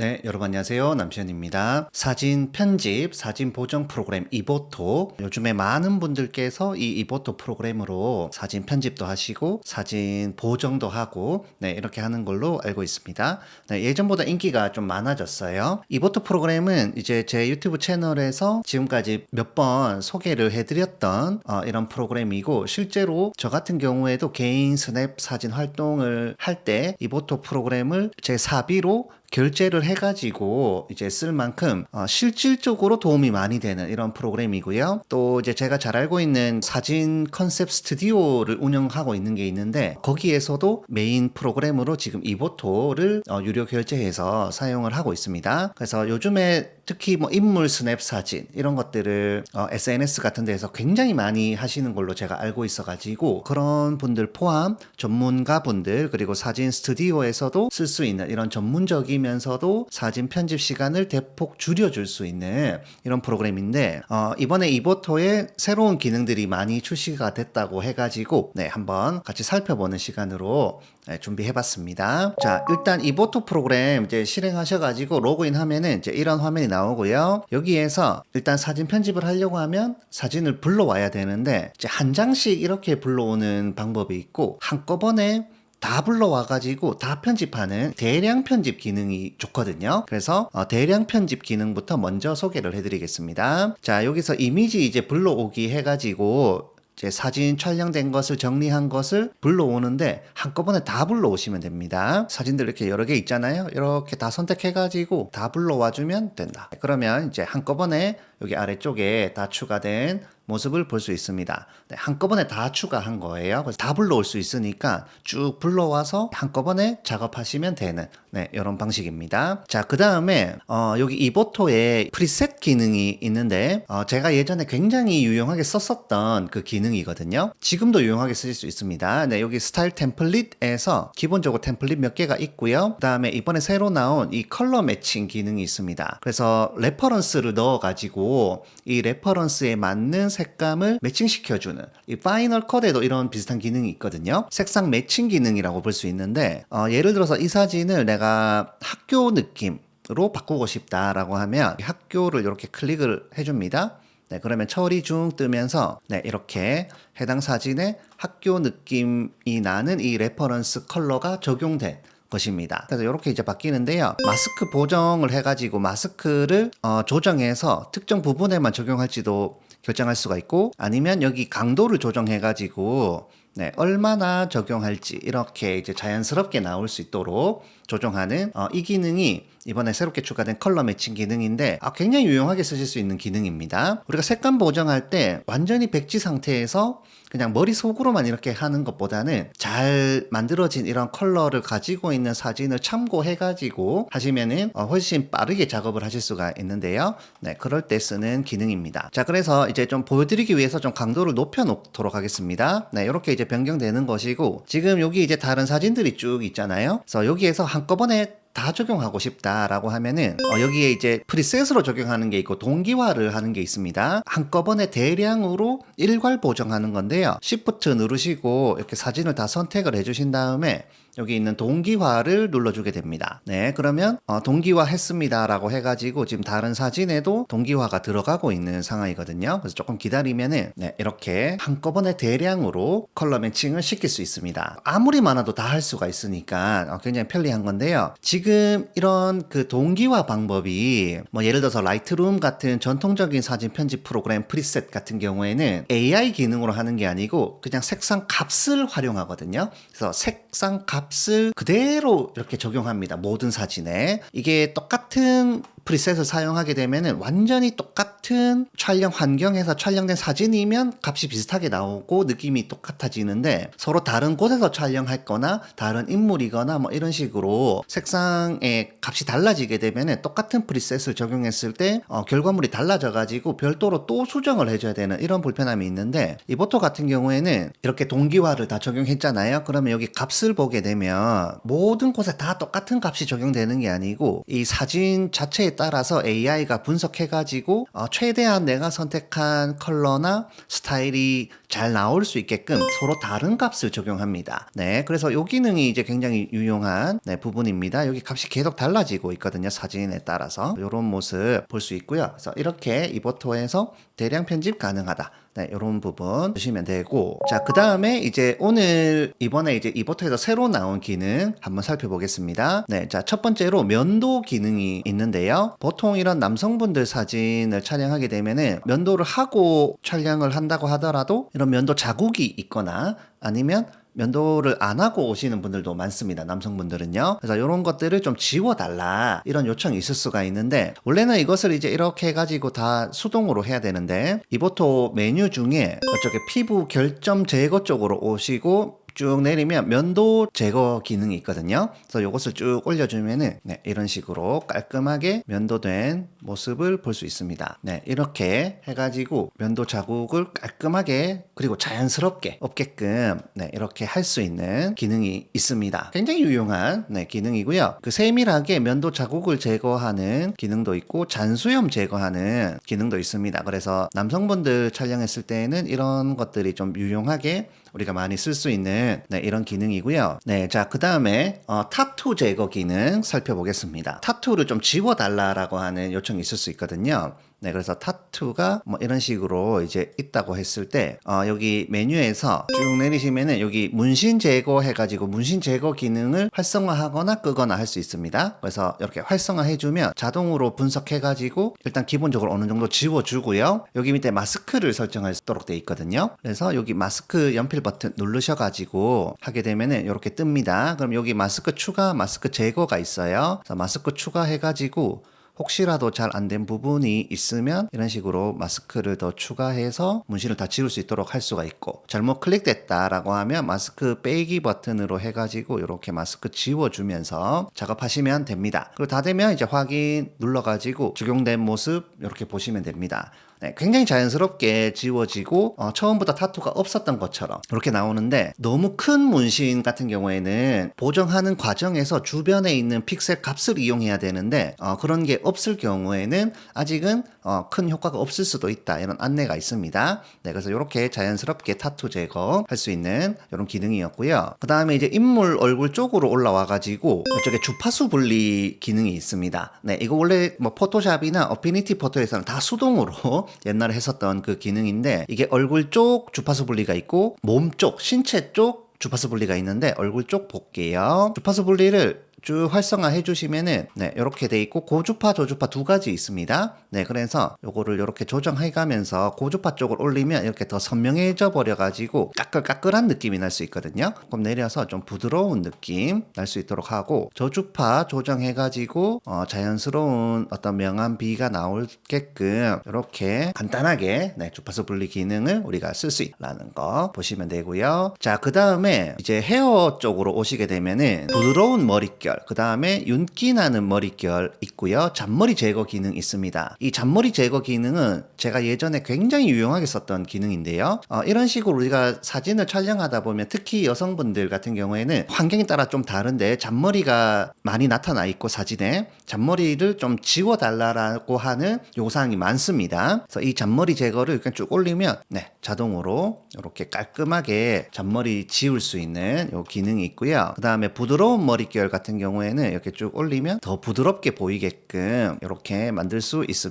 네, 여러분 안녕하세요. 남시현입니다. 사진 편집, 사진 보정 프로그램 이보토. 요즘에 많은 분들께서 이 이보토 프로그램으로 사진 편집도 하시고 사진 보정도 하고 네, 이렇게 하는 걸로 알고 있습니다. 네, 예전보다 인기가 좀 많아졌어요. 이보토 프로그램은 이제 제 유튜브 채널에서 지금까지 몇 번 소개를 해드렸던 어, 이런 프로그램이고 실제로 저 같은 경우에도 개인 스냅 사진 활동을 할 때 이보토 프로그램을 제 사비로 결제를 해가지고 이제 쓸 만큼 어, 실질적으로 도움이 많이 되는 이런 프로그램이고요. 또 이제 제가 잘 알고 있는 사진 컨셉 스튜디오를 운영하고 있는 게 있는데 거기에서도 메인 프로그램으로 지금 이보토를 어, 유료 결제해서 사용을 하고 있습니다. 그래서 요즘에 특히 뭐 인물 스냅 사진 이런 것들을 어, SNS 같은 데서 굉장히 많이 하시는 걸로 제가 알고 있어가지고 그런 분들 포함 전문가 분들 그리고 사진 스튜디오에서도 쓸 수 있는 이런 전문적 이면서도 사진 편집 시간을 대폭 줄여줄 수 있는 이런 프로그램인데 어, 이번에 이보토에 새로운 기능들이 많이 출시가 됐다고 해가지고 네 한번 같이 살펴보는 시간으로 네, 준비해봤습니다. 자 일단 이보토 프로그램 이제 실행하셔가지고 로그인 하면은 이제 이런 화면이 나오고요. 여기에서 일단 사진 편집을 하려고 하면 사진을 불러와야 되는데 이제 한 장씩 이렇게 불러오는 방법이 있고 한꺼번에 다 불러와가지고 다 편집하는 대량 편집 기능이 좋거든요. 그래서 어, 대량 편집 기능부터 먼저 소개를 해드리겠습니다. 자 여기서 이미지 이제 불러오기 해가지고 이제 사진 촬영된 것을 정리한 것을 불러오는데 한꺼번에 다 불러오시면 됩니다. 사진들 이렇게 여러 개 있잖아요. 이렇게 다 선택해가지고 다 불러와주면 된다. 그러면 이제 한꺼번에 여기 아래쪽에 다 추가된 모습을 볼 수 있습니다. 네, 한꺼번에 다 추가한 거예요. 그래서 다 불러올 수 있으니까 쭉 불러와서 한꺼번에 작업하시면 되는 네, 이런 방식입니다. 자, 그 다음에 어, 여기 이보토에 프리셋 기능이 있는데 어, 제가 예전에 굉장히 유용하게 썼었던 그 기능이거든요. 지금도 유용하게 쓰실 수 있습니다. 네, 여기 스타일 템플릿에서 기본적으로 템플릿 몇 개가 있고요. 그 다음에 이번에 새로 나온 이 컬러 매칭 기능이 있습니다. 그래서 레퍼런스를 넣어가지고 이 레퍼런스에 맞는 색감을 매칭시켜주는 이 파이널 컷에도 이런 비슷한 기능이 있거든요. 색상 매칭 기능이라고 볼 수 있는데 어, 예를 들어서 이 사진을 내가 학교 느낌으로 바꾸고 싶다라고 하면 이 학교를 이렇게 클릭을 해줍니다. 네, 그러면 처리 중 뜨면서 네, 이렇게 해당 사진에 학교 느낌이 나는 이 레퍼런스 컬러가 적용된 것입니다. 그래서 이렇게 이제 바뀌는데요. 마스크 보정을 해가지고 마스크를 어, 조정해서 특정 부분에만 적용할지도 결정할 수가 있고 아니면 여기 강도를 조정해가지고 네, 얼마나 적용할지 이렇게 이제 자연스럽게 나올 수 있도록 조정하는 어, 이 기능이 이번에 새롭게 추가된 컬러 매칭 기능인데 아, 굉장히 유용하게 쓰실 수 있는 기능입니다. 우리가 색감 보정할 때 완전히 백지 상태에서 그냥 머릿속으로만 이렇게 하는 것보다는 잘 만들어진 이런 컬러를 가지고 있는 사진을 참고해가지고 하시면은 어, 훨씬 빠르게 작업을 하실 수가 있는데요. 네, 그럴 때 쓰는 기능입니다. 자, 그래서 이제 좀 보여드리기 위해서 좀 강도를 높여놓도록 하겠습니다. 네, 이렇게 이제 변경되는 것이고 지금 여기 이제 다른 사진들이 쭉 있잖아요. 그래서 여기에서 한꺼번에 다 적용하고 싶다라고 하면은 어, 여기에 이제 프리셋으로 적용하는 게 있고 동기화를 하는 게 있습니다. 한꺼번에 대량으로 일괄 보정하는 건데요. Shift 누르시고 이렇게 사진을 다 선택을 해주신 다음에 여기 있는 동기화를 눌러주게 됩니다. 네, 그러면 어, 동기화 했습니다라고 해가지고 지금 다른 사진에도 동기화가 들어가고 있는 상황이거든요. 그래서 조금 기다리면은 네, 이렇게 한꺼번에 대량으로 컬러 매칭을 시킬 수 있습니다. 아무리 많아도 다 할 수가 있으니까 어, 굉장히 편리한 건데요. 지금 이런 그 동기화 방법이 뭐 예를 들어서 라이트룸 같은 전통적인 사진 편집 프로그램 프리셋 같은 경우에는 AI 기능으로 하는 게 아니고 그냥 색상 값을 활용하거든요. 그래서 색상 값을 그대로 이렇게 적용합니다. 모든 사진에. 이게 똑같은 프리셋을 사용하게 되면은 완전히 똑같은 촬영 환경에서 촬영된 사진이면 값이 비슷하게 나오고 느낌이 똑같아지는데 서로 다른 곳에서 촬영할 거나 다른 인물이거나 뭐 이런 식으로 색상의 값이 달라지게 되면은 똑같은 프리셋을 적용했을 때 어, 결과물이 달라져 가지고 별도로 또 수정을 해줘야 되는 이런 불편함이 있는데 이보토 같은 경우에는 이렇게 동기화를 다 적용했잖아요. 그러면 여기 값을 보게 되면 모든 곳에 다 똑같은 값이 적용되는 게 아니고 이 사진 자체에 따라서 AI가 분석해가지고 어, 최대한 내가 선택한 컬러나 스타일이 잘 나올 수 있게끔 서로 다른 값을 적용합니다. 네, 그래서 이 기능이 이제 굉장히 유용한 네, 부분입니다. 여기 값이 계속 달라지고 있거든요. 사진에 따라서 이런 모습 볼 수 있고요. 그래서 이렇게 이버토에서 대량 편집 가능하다. 네, 이런 부분 보시면 되고 자, 그 다음에 이제 오늘 이번에 이제 이버터에서 새로 나온 기능 한번 살펴보겠습니다. 네, 자, 첫 번째로 면도 기능이 있는데요. 보통 이런 남성분들 사진을 촬영하게 되면은 면도를 하고 촬영을 한다고 하더라도 이런 면도 자국이 있거나 아니면 면도를 안 하고 오시는 분들도 많습니다. 남성분들은요. 그래서 이런 것들을 좀 지워달라. 이런 요청이 있을 수가 있는데, 원래는 이것을 이제 이렇게 해가지고 다 수동으로 해야 되는데, 이보토 메뉴 중에 저쪽에 피부 결점 제거 쪽으로 오시고, 쭉 내리면 면도 제거 기능이 있거든요. 그래서 이것을 쭉 올려주면은 네, 이런 식으로 깔끔하게 면도된 모습을 볼 수 있습니다. 네, 이렇게 해가지고 면도 자국을 깔끔하게 그리고 자연스럽게 없게끔 네, 이렇게 할 수 있는 기능이 있습니다. 굉장히 유용한 네, 기능이고요. 그 세밀하게 면도 자국을 제거하는 기능도 있고 잔수염 제거하는 기능도 있습니다. 그래서 남성분들 촬영했을 때는 이런 것들이 좀 유용하게 우리가 많이 쓸 수 있는 네, 이런 기능이고요. 네, 자, 그 다음에 어, 타투 제거 기능 살펴보겠습니다. 타투를 좀 지워달라라고 하는 요청이 있을 수 있거든요. 네, 그래서 타투가 뭐 이런 식으로 이제 있다고 했을 때, 어, 여기 메뉴에서 쭉 내리시면은 여기 문신 제거 해가지고 문신 제거 기능을 활성화하거나 끄거나 할 수 있습니다. 그래서 이렇게 활성화해주면 자동으로 분석해가지고 일단 기본적으로 어느 정도 지워주고요. 여기 밑에 마스크를 설정할 수 있도록 돼 있거든요. 그래서 여기 마스크 연필 버튼 누르셔가지고 하게 되면은 이렇게 뜹니다. 그럼 여기 마스크 추가, 마스크 제거가 있어요. 그래서 마스크 추가해가지고 혹시라도 잘 안 된 부분이 있으면 이런 식으로 마스크를 더 추가해서 문신을 다 지울 수 있도록 할 수가 있고 잘못 클릭됐다라고 하면 마스크 빼기 버튼으로 해가지고 이렇게 마스크 지워주면서 작업하시면 됩니다. 그리고 다 되면 이제 확인 눌러가지고 적용된 모습 이렇게 보시면 됩니다. 네, 굉장히 자연스럽게 지워지고 어, 처음부터 타투가 없었던 것처럼 이렇게 나오는데 너무 큰 문신 같은 경우에는 보정하는 과정에서 주변에 있는 픽셀 값을 이용해야 되는데 어, 그런 게 없을 경우에는 아직은 어, 큰 효과가 없을 수도 있다 이런 안내가 있습니다. 네, 그래서 이렇게 자연스럽게 타투 제거 할 수 있는 이런 기능이었고요. 그 다음에 이제 인물 얼굴 쪽으로 올라와 가지고 이쪽에 주파수 분리 기능이 있습니다. 네, 이거 원래 뭐 포토샵이나 어피니티 포토에서는 다 수동으로 옛날에 했었던 그 기능인데 이게 얼굴 쪽 주파수 분리가 있고 몸 쪽, 신체 쪽 주파수 분리가 있는데 얼굴 쪽 볼게요. 주파수 분리를 쭉 활성화 해주시면은 네 이렇게 돼 있고 고주파 저주파 두 가지 있습니다 네 그래서 요거를 이렇게 조정해 가면서 고주파 쪽을 올리면 이렇게 더 선명해져 버려 가지고 까끌까끌한 느낌이 날 수 있거든요 그럼 내려서 좀 부드러운 느낌 날 수 있도록 하고 저주파 조정해 가지고 어, 자연스러운 어떤 명암 비가 나올게끔 이렇게 간단하게 네, 주파수 분리 기능을 우리가 쓸 수 있다는 거 보시면 되고요 자 그 다음에 이제 헤어 쪽으로 오시게 되면은 부드러운 머릿결 그 다음에 윤기 나는 머릿결 있고요. 잔머리 제거 기능 있습니다. 이 잔머리 제거 기능은 제가 예전에 굉장히 유용하게 썼던 기능인데요. 어, 이런 식으로 우리가 사진을 촬영하다 보면 특히 여성분들 같은 경우에는 환경에 따라 좀 다른데 잔머리가 많이 나타나 있고 사진에 잔머리를 좀 지워달라고 하는 요구사항이 많습니다. 그래서 이 잔머리 제거를 이렇게 쭉 올리면 네, 자동으로 이렇게 깔끔하게 잔머리 지울 수 있는 요 기능이 있고요. 그 다음에 부드러운 머릿결 같은 경우에는 이렇게 쭉 올리면 더 부드럽게 보이게끔 이렇게 만들 수 있습니다.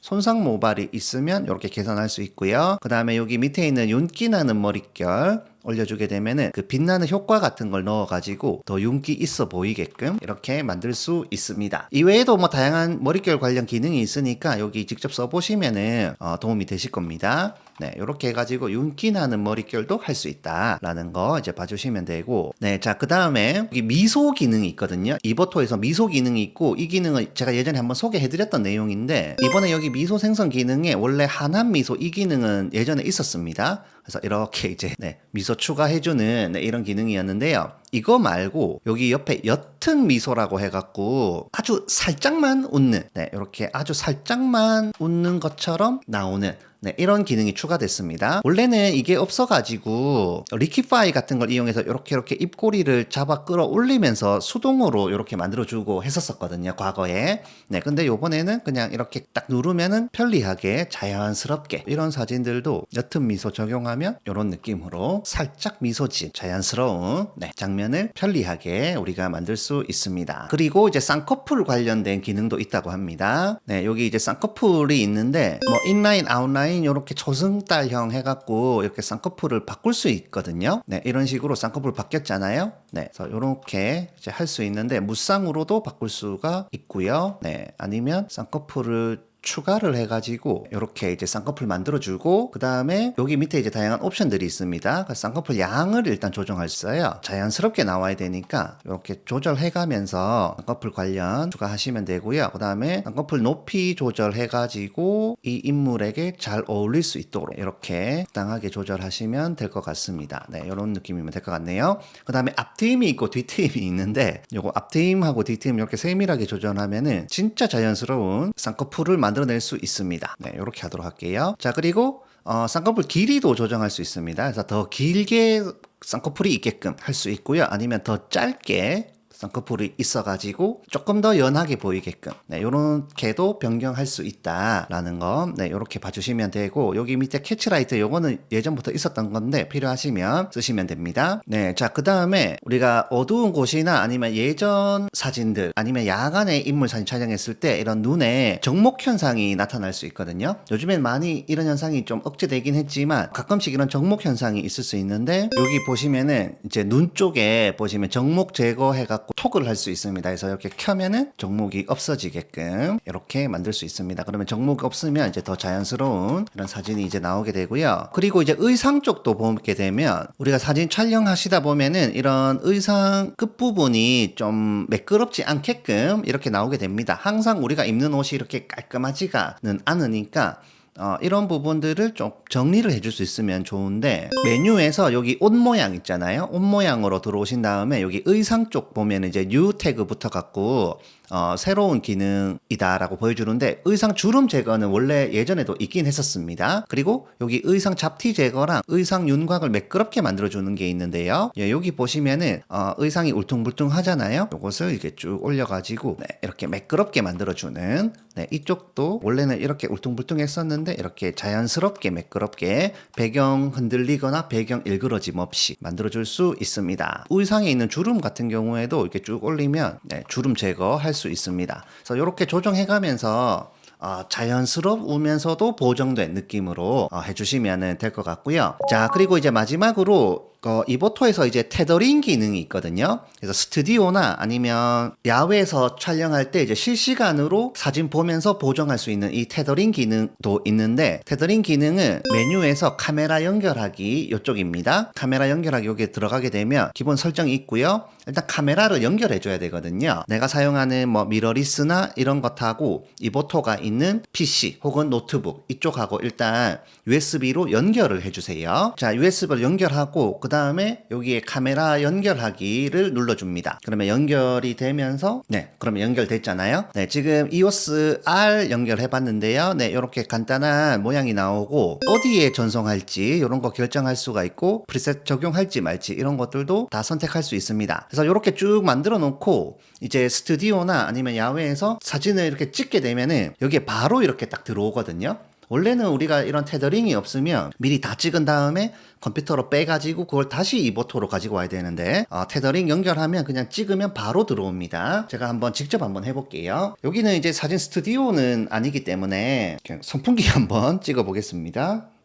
손상 모발이 있으면 이렇게 개선할 수 있고요. 그 다음에 여기 밑에 있는 윤기 나는 머릿결 올려주게 되면은 그 빛나는 효과 같은 걸 넣어가지고 더 윤기 있어 보이게끔 이렇게 만들 수 있습니다. 이외에도 뭐 다양한 머릿결 관련 기능이 있으니까 여기 직접 써보시면은 어, 도움이 되실 겁니다. 네, 이렇게 해가지고 윤기 나는 머릿결도 할 수 있다라는 거 이제 봐주시면 되고, 네, 자 그 다음에 여기 미소 기능이 있거든요. 이버토에서 미소 기능이 있고 이 기능은 제가 예전에 한번 소개해드렸던 내용인데 이번에 여기 미소 생성 기능에 원래 하남 미소 이 기능은 예전에 있었습니다. 그래서 이렇게 이제 네, 미소 추가해주는 네, 이런 기능이었는데요. 이거 말고 여기 옆에 옅은 미소라고 해갖고 아주 살짝만 웃는 네, 이렇게 아주 살짝만 웃는 것처럼 나오는 네, 이런 기능이 추가됐습니다. 원래는 이게 없어가지고 리키파이 같은 걸 이용해서 이렇게 이렇게 입꼬리를 잡아 끌어올리면서 수동으로 이렇게 만들어주고 했었었거든요. 과거에. 네, 근데 요번에는 그냥 이렇게 딱 누르면은 편리하게 자연스럽게 이런 사진들도 옅은 미소 적용하면 이런 느낌으로 살짝 미소진 자연스러운 네, 장면을 편리하게 우리가 만들 수 있습니다. 그리고 이제 쌍꺼풀 관련된 기능도 있다고 합니다. 네, 여기 이제 쌍꺼풀이 있는데 뭐 인라인, 아웃라인 이렇게 초승달형 해갖고 이렇게 쌍꺼풀을 바꿀 수 있거든요. 네, 이런 식으로 쌍꺼풀 바뀌었잖아요. 네, 그래서 이렇게 이제 할 수 있는데 무쌍으로도 바꿀 수가 있고요. 네, 아니면 쌍꺼풀을 추가를 해가지고 이렇게 이제 쌍꺼풀 만들어주고 그 다음에 여기 밑에 이제 다양한 옵션들이 있습니다. 쌍꺼풀 양을 일단 조정할 수 있어요. 자연스럽게 나와야 되니까 이렇게 조절해가면서 쌍꺼풀 관련 추가하시면 되고요. 그 다음에 쌍꺼풀 높이 조절해가지고 이 인물에게 잘 어울릴 수 있도록 이렇게 적당하게 조절하시면 될 것 같습니다. 네, 이런 느낌이면 될 것 같네요. 그 다음에 앞트임이 있고 뒤트임이 있는데 요거 앞트임하고 뒤트임 이렇게 세밀하게 조절하면은 진짜 자연스러운 쌍꺼풀을 만들 어낼 수 있습니다. 네, 이렇게 하도록 할게요. 자, 그리고 어, 쌍꺼풀 길이도 조정할 수 있습니다. 그래서 더 길게 쌍꺼풀이 있게끔 할 수 있고요. 아니면 더 짧게 쌍꺼풀이 있어가지고 조금 더 연하게 보이게끔. 네, 요렇게도 변경할 수 있다라는 거. 네, 요렇게 봐주시면 되고 여기 밑에 캐치라이트 요거는 예전부터 있었던 건데 필요하시면 쓰시면 됩니다. 네, 자 그 다음에 우리가 어두운 곳이나 아니면 예전 사진들 아니면 야간에 인물 사진 촬영했을 때 이런 눈에 정목 현상이 나타날 수 있거든요. 요즘엔 많이 이런 현상이 좀 억제되긴 했지만 가끔씩 이런 정목 현상이 있을 수 있는데 여기 보시면은 이제 눈 쪽에 보시면 정목 제거해 갖고 톡을 할 수 있습니다. 그래서 이렇게 켜면은 정목이 없어지게끔 이렇게 만들 수 있습니다. 그러면 정목이 없으면 이제 더 자연스러운 이런 사진이 이제 나오게 되고요. 그리고 이제 의상 쪽도 보게 되면 우리가 사진 촬영하시다 보면은 이런 의상 끝부분이 좀 매끄럽지 않게끔 이렇게 나오게 됩니다. 항상 우리가 입는 옷이 이렇게 깔끔하지가는 않으니까 어, 이런 부분들을 좀 정리를 해줄 수 있으면 좋은데 메뉴에서 여기 옷 모양 있잖아요. 옷 모양으로 들어오신 다음에 여기 의상 쪽 보면 이제 뉴 태그 붙어 갖고 어, 새로운 기능이다라고 보여주는데 의상 주름 제거는 원래 예전에도 있긴 했었습니다. 그리고 여기 의상 잡티 제거랑 의상 윤곽을 매끄럽게 만들어주는 게 있는데요. 예, 여기 보시면은 어, 의상이 울퉁불퉁 하잖아요. 이것을 이렇게 쭉 올려가지고 네, 이렇게 매끄럽게 만들어주는 네, 이쪽도 원래는 이렇게 울퉁불퉁 했었는데 이렇게 자연스럽게 매끄럽게 배경 흔들리거나 배경 일그러짐 없이 만들어줄 수 있습니다. 의상에 있는 주름 같은 경우에도 이렇게 쭉 올리면 네, 주름 제거할 수 있습니다. 그래서 이렇게 조정해가면서 어, 자연스러우면서도 보정된 느낌으로 어, 해주시면 될 것 같고요. 자, 그리고 이제 마지막으로 어, 이보토에서 이제 테더링 기능이 있거든요. 그래서 스튜디오나 아니면 야외에서 촬영할 때 이제 실시간으로 사진 보면서 보정할 수 있는 이 테더링 기능도 있는데 테더링 기능은 메뉴에서 카메라 연결하기 이쪽입니다. 카메라 연결하기 여기에 들어가게 되면 기본 설정이 있고요. 일단 카메라를 연결해 줘야 되거든요. 내가 사용하는 뭐 미러리스나 이런 것하고 이보토가 있는 PC 혹은 노트북 이쪽하고 일단 USB로 연결을 해 주세요. 자, USB로 연결하고 그 다음에 여기에 카메라 연결하기를 눌러 줍니다. 그러면 연결이 되면서 네, 그러면 연결됐잖아요. 네, 지금 EOS R 연결해 봤는데요. 네, 이렇게 간단한 모양이 나오고 어디에 전송할지 이런 거 결정할 수가 있고 프리셋 적용할지 말지 이런 것들도 다 선택할 수 있습니다. 그래서 이렇게 쭉 만들어 놓고 이제 스튜디오나 아니면 야외에서 사진을 이렇게 찍게 되면은 여기에 바로 이렇게 딱 들어오거든요. 원래는 우리가 이런 테더링이 없으면 미리 다 찍은 다음에 컴퓨터로 빼가지고 그걸 다시 이보토로 가지고 와야 되는데 어, 테더링 연결하면 그냥 찍으면 바로 들어옵니다. 제가 한번 직접 한번 해볼게요. 여기는 이제 사진 스튜디오는 아니기 때문에 선풍기 한번 찍어 보겠습니다.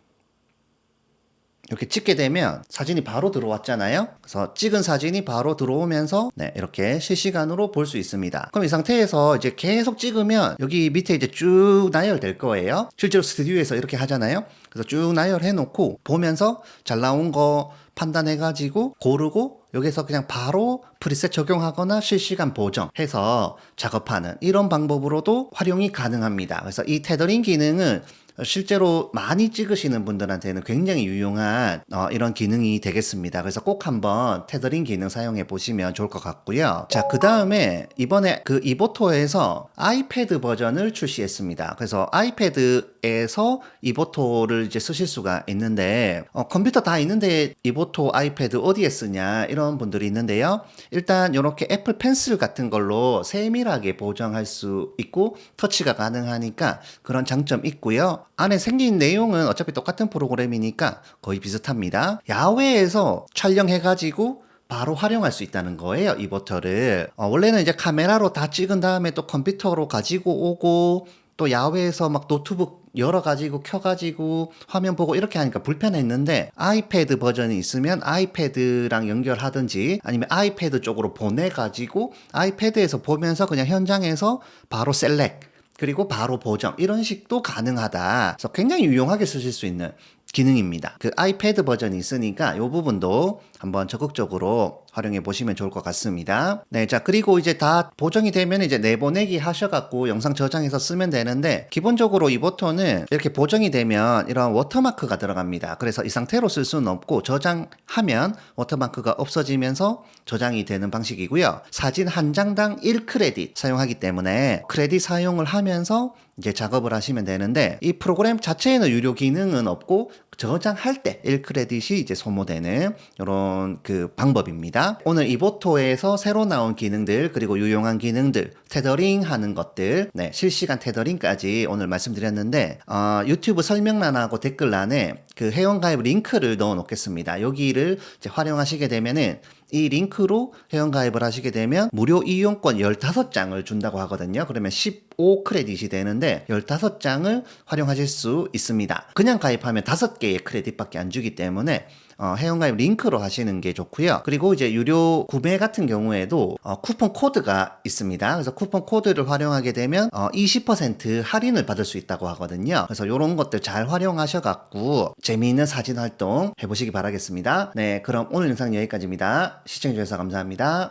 이렇게 찍게 되면 사진이 바로 들어왔잖아요. 그래서 찍은 사진이 바로 들어오면서 네, 이렇게 실시간으로 볼 수 있습니다. 그럼 이 상태에서 이제 계속 찍으면 여기 밑에 이제 쭉 나열될 거예요. 실제로 스튜디오에서 이렇게 하잖아요. 그래서 쭉 나열해 놓고 보면서 잘 나온 거 판단해 가지고 고르고 여기서 그냥 바로 프리셋 적용하거나 실시간 보정해서 작업하는 이런 방법으로도 활용이 가능합니다. 그래서 이 테더링 기능은 실제로 많이 찍으시는 분들한테는 굉장히 유용한 어, 이런 기능이 되겠습니다. 그래서 꼭 한번 테더링 기능 사용해 보시면 좋을 것 같고요. 자, 그 다음에 이번에 그 이보토에서 아이패드 버전을 출시했습니다. 그래서 아이패드 에서 이보토를 이제 쓰실 수가 있는데 어, 컴퓨터 다 있는데 이보토 아이패드 어디에 쓰냐 이런 분들이 있는데요. 일단 이렇게 애플 펜슬 같은 걸로 세밀하게 보정할 수 있고 터치가 가능하니까 그런 장점 있고요. 안에 생긴 내용은 어차피 똑같은 프로그램이니까 거의 비슷합니다. 야외에서 촬영해가지고 바로 활용할 수 있다는 거예요, 이 버터를. 어, 원래는 이제 카메라로 다 찍은 다음에 또 컴퓨터로 가지고 오고 또 야외에서 막 노트북 열어가지고 켜가지고 화면 보고 이렇게 하니까 불편했는데 아이패드 버전이 있으면 아이패드랑 연결하든지 아니면 아이패드 쪽으로 보내가지고 아이패드에서 보면서 그냥 현장에서 바로 셀렉 그리고 바로 보정 이런 식도 가능하다. 그래서 굉장히 유용하게 쓰실 수 있는 기능입니다. 그 아이패드 버전이 있으니까 이 부분도 한번 적극적으로 활용해 보시면 좋을 것 같습니다. 네, 자 그리고 이제 다 보정이 되면 이제 내보내기 하셔갖고 영상 저장해서 쓰면 되는데 기본적으로 이 버튼은 이렇게 보정이 되면 이런 워터마크가 들어갑니다. 그래서 이 상태로 쓸 수는 없고 저장하면 워터마크가 없어지면서 저장이 되는 방식이고요. 사진 한 장당 1크레딧 사용하기 때문에 크레딧 사용을 하면서 이제 작업을 하시면 되는데 이 프로그램 자체에는 유료 기능은 없고 저장할 때 1크레딧이 이제 소모되는 이런 그 방법입니다. 오늘 이보토에서 새로 나온 기능들 그리고 유용한 기능들 테더링 하는 것들 네, 실시간 테더링까지 오늘 말씀드렸는데 어, 유튜브 설명란하고 댓글란에 그 회원가입 링크를 넣어 놓겠습니다. 여기를 활용하시게 되면은 이 링크로 회원가입을 하시게 되면 무료 이용권 15장을 준다고 하거든요. 그러면 15 크레딧이 되는데 15장을 활용하실 수 있습니다. 그냥 가입하면 5개의 크레딧밖에 안 주기 때문에 어, 회원가입 링크로 하시는 게 좋고요. 그리고 이제 유료 구매 같은 경우에도 어, 쿠폰 코드가 있습니다. 그래서 쿠폰 코드를 활용하게 되면 어, 20% 할인을 받을 수 있다고 하거든요. 그래서 이런 것들 잘 활용하셔갖고 재미있는 사진 활동 해보시기 바라겠습니다. 네, 그럼 오늘 영상 여기까지입니다. 시청해주셔서 감사합니다.